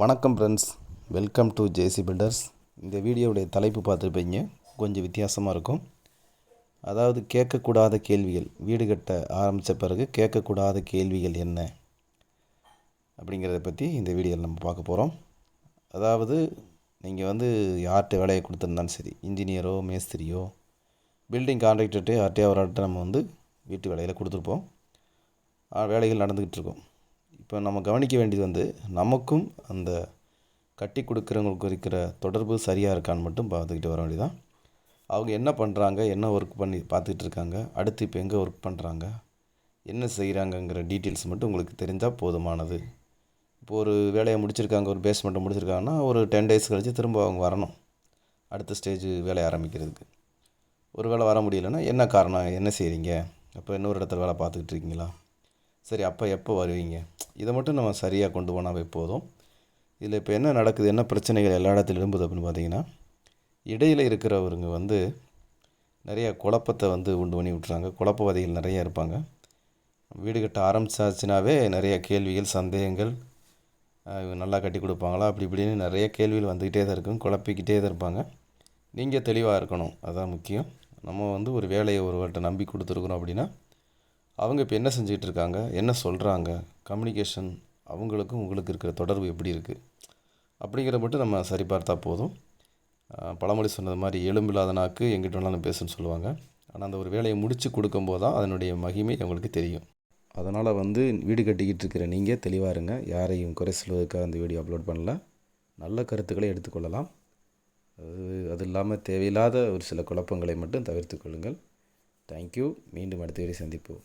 வணக்கம் friends welcome to JC builders இந்த வீடியோவுடைய தலைப்பு பார்த்துருப்பீங்க. கொஞ்சம் வித்தியாசமாக இருக்கும். அதாவது கேட்கக்கூடாத கேள்விகள். வீடு கட்ட ஆரம்பித்த பிறகு கேட்கக்கூடாத கேள்விகள் என்ன? அப்படிங்கிறத பற்றி இந்த வீடியோவில் நம்ம பார்க்க போகிறோம் அதாவது நீங்கள் வந்து யார்கிட்ட வேலையை கொடுத்துருந்தாலும் சரி இன்ஜினியரோ மேஸ்திரியோ பில்டிங் கான்ட்ராக்டர்கிட்ட யார்கிட்டயோ அவர்கிட்ட நம்ம வந்து வீட்டு வேலையில் கொடுத்துருப்போம். வேலைகள் நடந்துக்கிட்டு இருக்கோம். இப்போ நம்ம கவனிக்க வேண்டியது வந்து நமக்கும் அந்த கட்டி கொடுக்குறவங்களுக்கு இருக்கிற தொடர்பு சரியாக இருக்கான்னு மட்டும் பார்த்துக்கிட்டு வர வேண்டியதான் அவங்க என்ன பண்ணுறாங்க என்ன ஒர்க் பண்ணி பார்த்துக்கிட்டு இருக்காங்க அடுத்து இப்போ எங்கே ஒர்க் பண்ணுறாங்க என்ன செய்கிறாங்கங்கிற டீட்டெயில்ஸ் மட்டும் உங்களுக்கு தெரிஞ்சால் போதுமானது. இப்போ ஒரு வேலையை முடிச்சிருக்காங்க ஒரு பேஸ்மெண்ட்டை முடிச்சிருக்காங்கன்னா ஒரு டென் டேஸ் கழித்து திரும்ப அவங்க வரணும் அடுத்த ஸ்டேஜ் வேலையை ஆரம்பிக்கிறதுக்கு. ஒரு வேளை வர முடியலன்னா என்ன காரணம் என்ன செய்கிறீங்க அப்போ இன்னொரு இடத்துல வேலை பார்த்துக்கிட்டு இருக்கீங்களா? சரி அப்போ எப்போ வருவீங்க? இதை மட்டும் நம்ம சரியாக கொண்டு போனாவே போதும். இதில் இப்போ என்ன நடக்குது என்ன பிரச்சனைகள் எல்லா இடத்துல எழும்புது அப்படின்னு பார்த்தீங்கன்னா இடையில் இருக்கிறவருங்க வந்து நிறைய குழப்பத்தை வந்து உண்டு பண்ணி விட்றாங்க குழப்பவாதிகள் நிறைய இருப்பாங்க. வீடு கட்ட ஆரம்பிச்சாச்சுனாவே நிறைய கேள்விகள் சந்தேகங்கள் இவங்க நல்லா கட்டி கொடுப்பாங்களா? அப்படி இப்படின்னு நிறைய கேள்விகள் வந்துக்கிட்டே தான் இருக்கும். குழப்பிக்கிட்டே தான் இருப்பாங்க. நீங்கள் தெளிவாக இருக்கணும். அதுதான் முக்கியம். நம்ம வந்து ஒரு வேலையை ஒருவர்கிட்ட நம்பி கொடுத்துருக்குறோம் அப்படின்னா அவங்க இப்போ என்ன செஞ்சுக்கிட்டு இருக்காங்க என்ன சொல்கிறாங்க கம்யூனிகேஷன் அவங்களுக்கும் உங்களுக்கு இருக்கிற தொடர்பு எப்படி இருக்குது அப்படிங்கிற மட்டும் நம்ம சரி பார்த்தா போதும். பழமொழி சொன்னது மாதிரி எலும்பில்லாத நாக்கு எங்கிட்ட வேணாலும் பேசுன்னு சொல்லுவாங்க. ஆனால் அந்த ஒரு வேலையை முடித்து கொடுக்கும்போது தான் அதனுடைய மகிமை அவங்களுக்கு தெரியும். அதனால் வந்து வீடு கட்டிக்கிட்டு இருக்கிற நீங்கள் தெளிவாக இருங்க. யாரையும் குறை சொல்வதற்காக அந்த வீடியோ அப்லோட் பண்ணல. நல்ல கருத்துக்களை எடுத்துக்கொள்ளலாம். அது அது இல்லாமல் தேவையில்லாத ஒரு சில குழப்பங்களை மட்டும் தவிர்த்து கொள்ளுங்கள். தேங்க்யூ மீண்டும் அடுத்த வீடியோ சந்திப்போம்.